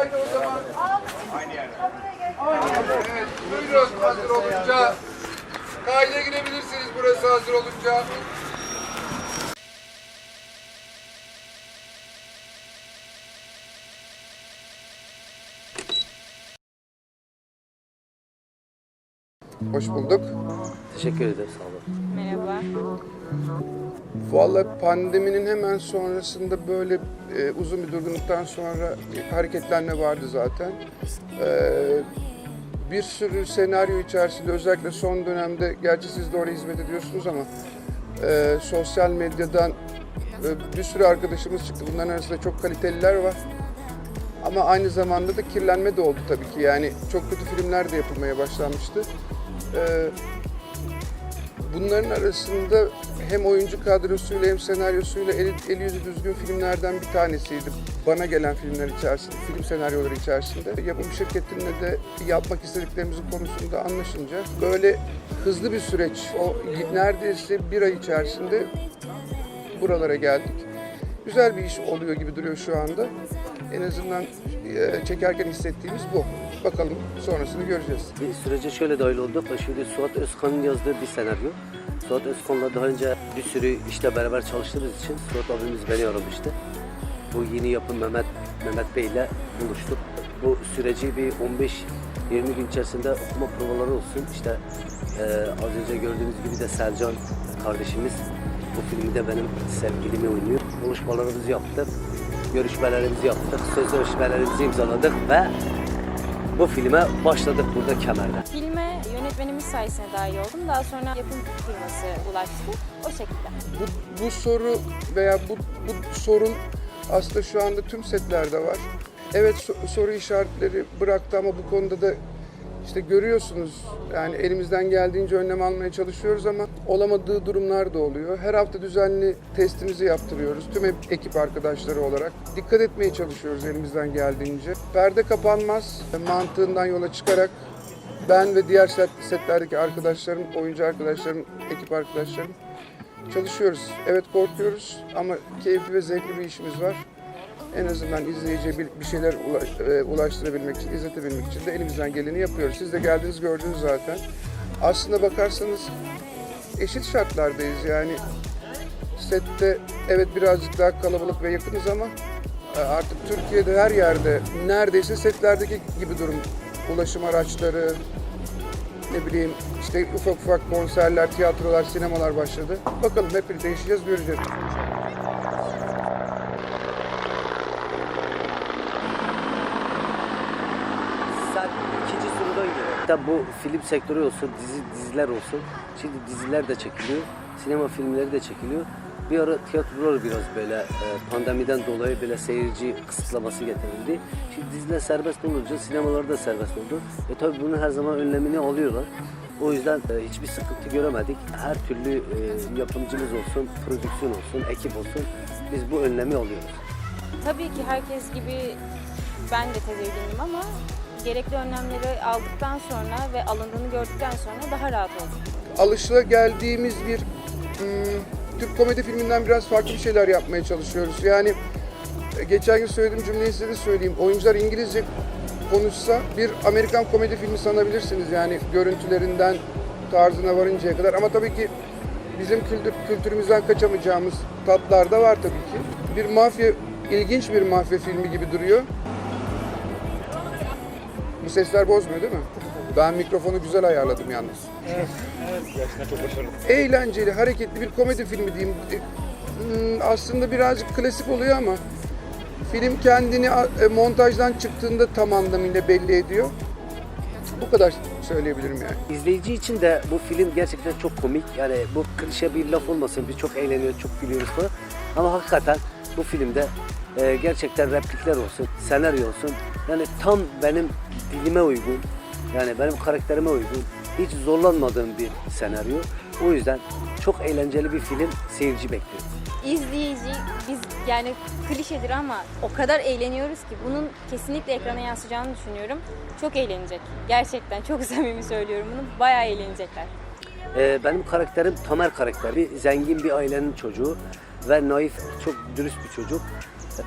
Haydi o zaman. Aynı yerde. Evet, buyurun hazır olunca. Kayda girebilirsiniz burası hazır olunca. Hoş bulduk. Teşekkür ederim sağ olun. Merhaba. Vallahi pandeminin hemen sonrasında böyle e, uzun bir durgunluktan sonra hareketlenme vardı zaten. E, bir sürü senaryo içerisinde özellikle son dönemde, gerçi siz de oraya hizmet ediyorsunuz ama e, sosyal medyadan e, bir sürü arkadaşımız çıktı. Bunların arasında çok kaliteliler var. Ama aynı zamanda da kirlenme de oldu tabii ki. Yani çok kötü filmler de yapılmaya başlanmıştı. E, Bunların arasında hem oyuncu kadrosuyla hem senaryosuyla eli, eli yüzü düzgün filmlerden bir tanesiydi. Bana gelen filmler içerisinde, film senaryoları içerisinde. Yapım şirketinle de yapmak istediklerimizin konusunda anlaşınca böyle hızlı bir süreç, o neredeyse bir ay içerisinde buralara geldik. Güzel bir iş oluyor gibi duruyor şu anda. En azından e, çekerken hissettiğimiz bu. Bakalım sonrasını göreceğiz. Bir sürece şöyle dahil olduk. Şimdi Suat Özkan'ın yazdığı bir senaryo. Suat Özkan'la daha önce bir sürü işte beraber çalıştığımız için Suat abimiz beni aramıştı. Bu yeni yapım Mehmet Mehmet Bey ile buluştuk. Bu süreci bir 15-20 gün içerisinde okuma provaları olsun. İşte e, az önce gördüğünüz gibi de Selcan kardeşimiz bu filmde benim sevgilimi oynuyor. Buluşmalarımızı yaptık, görüşmelerimizi yaptık, sözleşmelerimizi imzaladık ve bu filme başladık burada Kemer'de. Filme yönetmenimiz sayesinde dahil oldum. Daha sonra yapım firması ulaştı. O şekilde. Bu, bu soru veya bu, bu sorun aslında şu anda tüm setlerde var. Evet so- soru işaretleri bıraktı ama bu konuda da işte görüyorsunuz yani elimizden geldiğince önlem almaya çalışıyoruz ama olamadığı durumlar da oluyor. Her hafta düzenli testimizi yaptırıyoruz tüm ekip arkadaşları olarak. Dikkat etmeye çalışıyoruz elimizden geldiğince. Perde kapanmaz mantığından yola çıkarak ben ve diğer set, setlerdeki arkadaşlarım, oyuncu arkadaşlarım, ekip arkadaşlarım Çalışıyoruz. Evet korkuyoruz ama keyifli ve zevkli bir işimiz var. En azından izleyiciye bir, şeyler ulaş- e, ulaştırabilmek için, izletebilmek için de elimizden geleni yapıyoruz. Siz de geldiniz gördünüz zaten. Aslında bakarsanız eşit şartlardayız yani. Sette evet birazcık daha kalabalık ve yakınız ama e, artık Türkiye'de her yerde neredeyse setlerdeki gibi durum. Ulaşım araçları, ne bileyim işte ufak ufak konserler, tiyatrolar, sinemalar başladı. Bakalım hep birlikte yaşayacağız, göreceğiz. Tabi bu film sektörü olsun, dizi, diziler olsun. Şimdi diziler de çekiliyor, sinema filmleri de çekiliyor. Bir ara tiyatrolar biraz böyle e, pandemiden dolayı böyle seyirci kısıtlaması getirildi. Şimdi diziler serbest olunca sinemalar da serbest oldu. E tabi bunun her zaman önlemini alıyorlar. O yüzden e, hiçbir sıkıntı göremedik. Her türlü e, yapımcımız olsun, prodüksiyon olsun, ekip olsun biz bu önlemi alıyoruz. Tabii ki herkes gibi ben de tedirginim ama gerekli önlemleri aldıktan sonra ve alındığını gördükten sonra daha rahat oldum. Alışla geldiğimiz bir hmm, Türk komedi filminden biraz farklı bir şeyler yapmaya çalışıyoruz. Yani e, geçen gün söylediğim cümleyi size de söyleyeyim. Oyuncular İngilizce konuşsa bir Amerikan komedi filmi sanabilirsiniz. Yani görüntülerinden tarzına varıncaya kadar. Ama tabii ki bizim kültür, kültürümüzden kaçamayacağımız tatlar da var tabii ki. Bir mafya, ilginç bir mafya filmi gibi duruyor. Bu sesler bozmuyor değil mi? Ben mikrofonu güzel ayarladım yalnız. Eğlenceli, hareketli bir komedi filmi diyeyim. E, hmm, Aslında birazcık klasik oluyor ama film kendini e, montajdan çıktığında tam anlamıyla belli ediyor. Bu kadar söyleyebilirim yani. İzleyici için de bu film gerçekten çok komik. Yani bu klişe bir laf olmasın. Biz çok eğleniyoruz, çok gülüyoruz falan. Ama hakikaten bu filmde e, gerçekten replikler olsun, senaryo olsun. Yani tam benim dilime uygun, yani benim karakterime uygun, hiç zorlanmadığım bir senaryo. O yüzden çok eğlenceli bir film seyirci bekliyor. İzleyici biz yani klişedir ama o kadar eğleniyoruz ki bunun kesinlikle ekrana yansıyacağını düşünüyorum. Çok eğlenecek. Gerçekten çok samimi söylüyorum bunu. Bayağı eğlenecekler. Ee, benim karakterim Tamer karakteri. Bir zengin bir ailenin çocuğu ve naif, çok dürüst bir çocuk.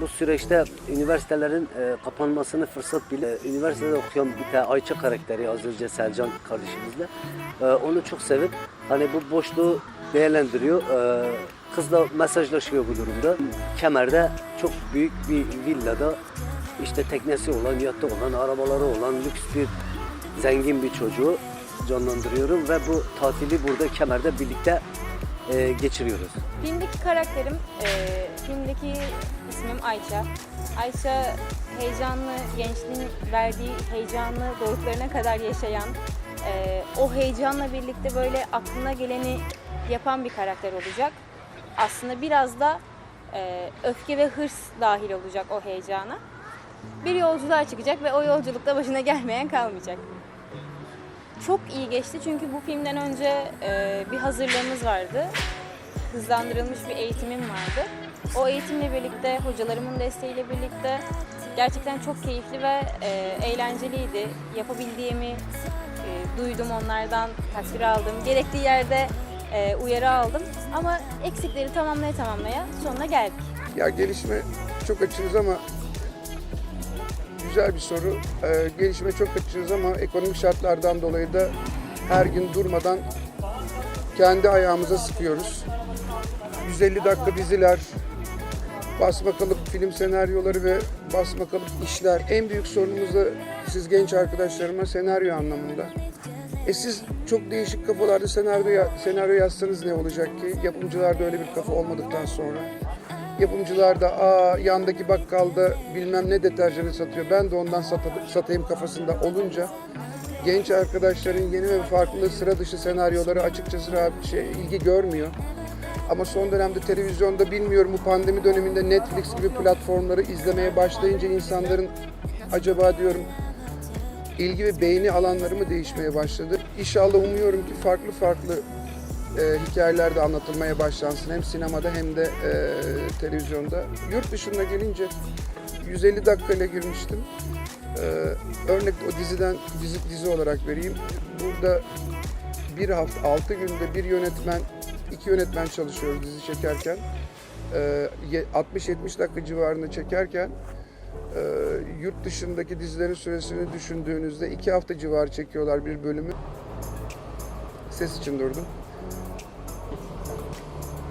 Bu süreçte üniversitelerin e, kapanmasını fırsat bile üniversitede okuyan bir tane Ayça karakteri az önce Selcan kardeşimizle e, onu çok sevip hani bu boşluğu değerlendiriyor. E, kızla mesajlaşıyor bu durumda. Kemer'de çok büyük bir villada işte teknesi olan, yatta olan, arabaları olan lüks bir zengin bir çocuğu canlandırıyorum ve bu tatili burada Kemer'de birlikte e, geçiriyoruz. Filmdeki karakterim, e, filmdeki ismim Ayça. Ayça heyecanlı, gençliğin verdiği heyecanlı doruklarına kadar yaşayan, e, o heyecanla birlikte böyle aklına geleni yapan bir karakter olacak. Aslında biraz da e, öfke ve hırs dahil olacak o heyecana. Bir yolculuğa çıkacak ve o yolculukta başına gelmeyen kalmayacak. Çok iyi geçti çünkü bu filmden önce e, bir hazırlığımız vardı. Hızlandırılmış bir eğitimim vardı. O eğitimle birlikte, hocalarımın desteğiyle birlikte gerçekten çok keyifli ve e, eğlenceliydi. Yapabildiğimi e, duydum onlardan, takdir aldım. Gerektiği yerde e, uyarı aldım. Ama eksikleri tamamlaya tamamlaya sonuna geldik. Ya gelişme çok açığız ama güzel bir soru. Ee, gelişme çok açığız ama ekonomik şartlardan dolayı da her gün durmadan kendi ayağımıza sıkıyoruz. 150 dakika diziler, basma kalıp film senaryoları ve basma kalıp işler. En büyük sorunumuz da siz genç arkadaşlarıma senaryo anlamında. E siz çok değişik kafalarda senaryo, senaryo yazsanız ne olacak ki? Yapımcılarda öyle bir kafa olmadıktan sonra. Yapımcılar da aa yandaki bakkalda bilmem ne deterjanı satıyor. Ben de ondan sata- satayım kafasında olunca genç arkadaşların yeni ve farklı sıra dışı senaryoları açıkçası şey, ilgi görmüyor. Ama son dönemde televizyonda bilmiyorum bu pandemi döneminde Netflix gibi platformları izlemeye başlayınca insanların acaba diyorum ilgi ve beğeni alanları mı değişmeye başladı? İnşallah umuyorum ki farklı farklı e, hikayeler de anlatılmaya başlansın. Hem sinemada hem de e, televizyonda. Yurt dışına gelince 150 dakikayla girmiştim. E, örnek o diziden dizi, dizi olarak vereyim. Burada bir hafta, altı günde bir yönetmen, iki yönetmen çalışıyoruz dizi çekerken. E, ye- 60-70 dakika civarında çekerken e, yurt dışındaki dizilerin süresini düşündüğünüzde iki hafta civarı çekiyorlar bir bölümü. Ses için durdum.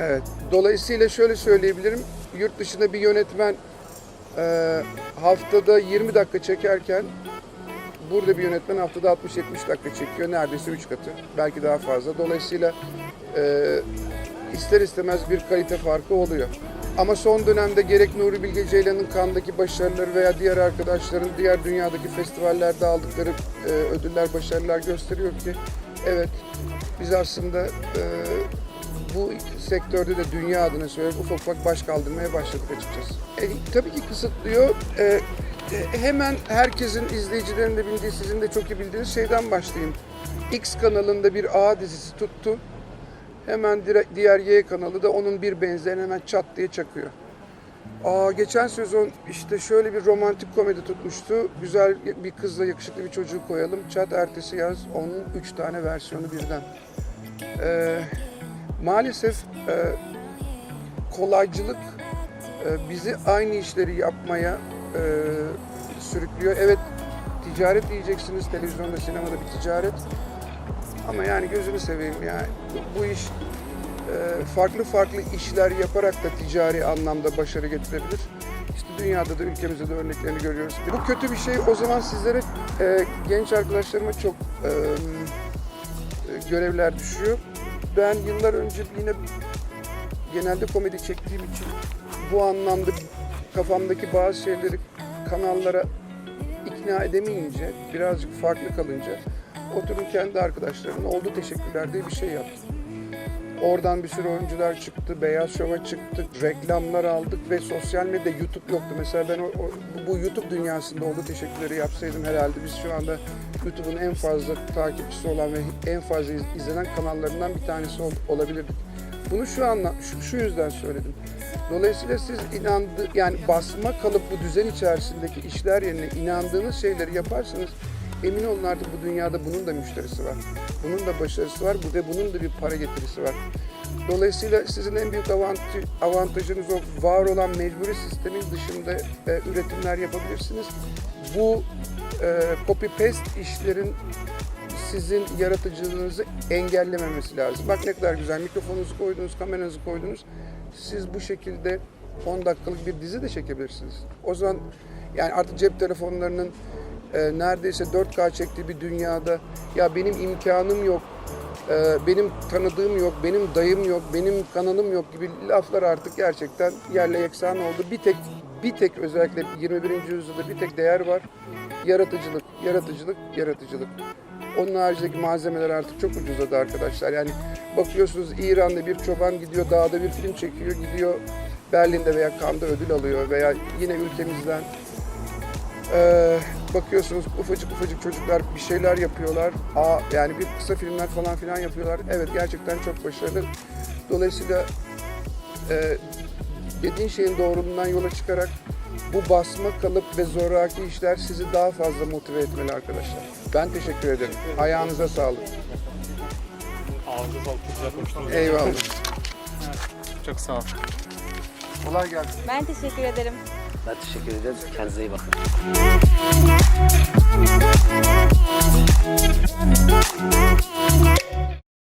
Evet. Dolayısıyla şöyle söyleyebilirim. Yurt dışında bir yönetmen e, haftada 20 dakika çekerken burada bir yönetmen haftada 60-70 dakika çekiyor. Neredeyse 3 katı. Belki daha fazla. Dolayısıyla e, ister istemez bir kalite farkı oluyor. Ama son dönemde gerek Nuri Bilge Ceylan'ın Cannes'daki başarıları veya diğer arkadaşların diğer dünyadaki festivallerde aldıkları e, ödüller, başarılar gösteriyor ki evet biz aslında e, bu sektörde de dünya adına söylüyorum ufak ufak baş kaldırmaya başladık açıkçası. E, tabii ki kısıtlıyor. E, e, hemen herkesin izleyicilerin de bildiği, sizin de çok iyi bildiğiniz şeyden başlayayım. X kanalında bir A dizisi tuttu. Hemen diğer Y kanalı da onun bir benzerini hemen çat diye çakıyor. Aa, geçen sezon işte şöyle bir romantik komedi tutmuştu. Güzel bir kızla yakışıklı bir çocuğu koyalım. Çat ertesi yaz onun üç tane versiyonu birden. Ee, maalesef e, kolaycılık e, bizi aynı işleri yapmaya e, sürüklüyor. Evet ticaret diyeceksiniz televizyonda sinemada bir ticaret. Ama yani gözünü seveyim yani bu, bu iş e, farklı farklı işler yaparak da ticari anlamda başarı getirebilir. İşte dünyada da ülkemizde de örneklerini görüyoruz. Bu kötü bir şey. O zaman sizlere e, genç arkadaşlarıma çok e, e, görevler düşüyor. Ben yıllar önce yine genelde komedi çektiğim için bu anlamda kafamdaki bazı şeyleri kanallara ikna edemeyince, birazcık farklı kalınca oturdum kendi arkadaşlarımla oldu teşekkürler diye bir şey yaptım. Oradan bir sürü oyuncular çıktı, Beyaz Şov'a çıktık, reklamlar aldık ve sosyal medya YouTube yoktu. Mesela ben o, o- bu, YouTube dünyasında oldu teşekkürleri yapsaydım herhalde biz şu anda YouTube'un en fazla takipçisi olan ve en fazla iz- izlenen kanallarından bir tanesi ol- olabilirdik. Bunu şu anla şu, şu yüzden söyledim. Dolayısıyla siz inandı yani basma kalıp bu düzen içerisindeki işler yerine inandığınız şeyleri yaparsanız emin olun artık bu dünyada bunun da müşterisi var. Bunun da başarısı var bu ve bunun da bir para getirisi var. Dolayısıyla sizin en büyük avantaj, avantajınız o var olan mecburi sistemin dışında e, üretimler yapabilirsiniz. Bu e, copy paste işlerin sizin yaratıcılığınızı engellememesi lazım. Bak ne kadar güzel mikrofonunuzu koydunuz, kameranızı koydunuz. Siz bu şekilde 10 dakikalık bir dizi de çekebilirsiniz. O zaman yani artık cep telefonlarının e, neredeyse 4K çektiği bir dünyada ya benim imkanım yok, e, benim tanıdığım yok, benim dayım yok, benim kanalım yok gibi laflar artık gerçekten yerle yeksan oldu. Bir tek bir tek özellikle 21. yüzyılda bir tek değer var. Yaratıcılık, yaratıcılık, yaratıcılık. Onun haricindeki malzemeler artık çok ucuzladı arkadaşlar. Yani bakıyorsunuz İran'da bir çoban gidiyor dağda bir film çekiyor, gidiyor Berlin'de veya Cannes'da ödül alıyor veya yine ülkemizden ee, bakıyorsunuz ufacık ufacık çocuklar bir şeyler yapıyorlar. Aa, yani bir kısa filmler falan filan yapıyorlar. Evet gerçekten çok başarılı. Dolayısıyla e, dediğin şeyin doğruluğundan yola çıkarak bu basma kalıp ve zoraki işler sizi daha fazla motive etmeli arkadaşlar. Ben teşekkür ederim. Ayağınıza sağlık. Ağzınıza sağlık. Çok güzel konuştunuz. Eyvallah. Çok sağ ol. Kolay gelsin. Ben teşekkür ederim. Ben teşekkür ederim. Kendinize iyi bakın.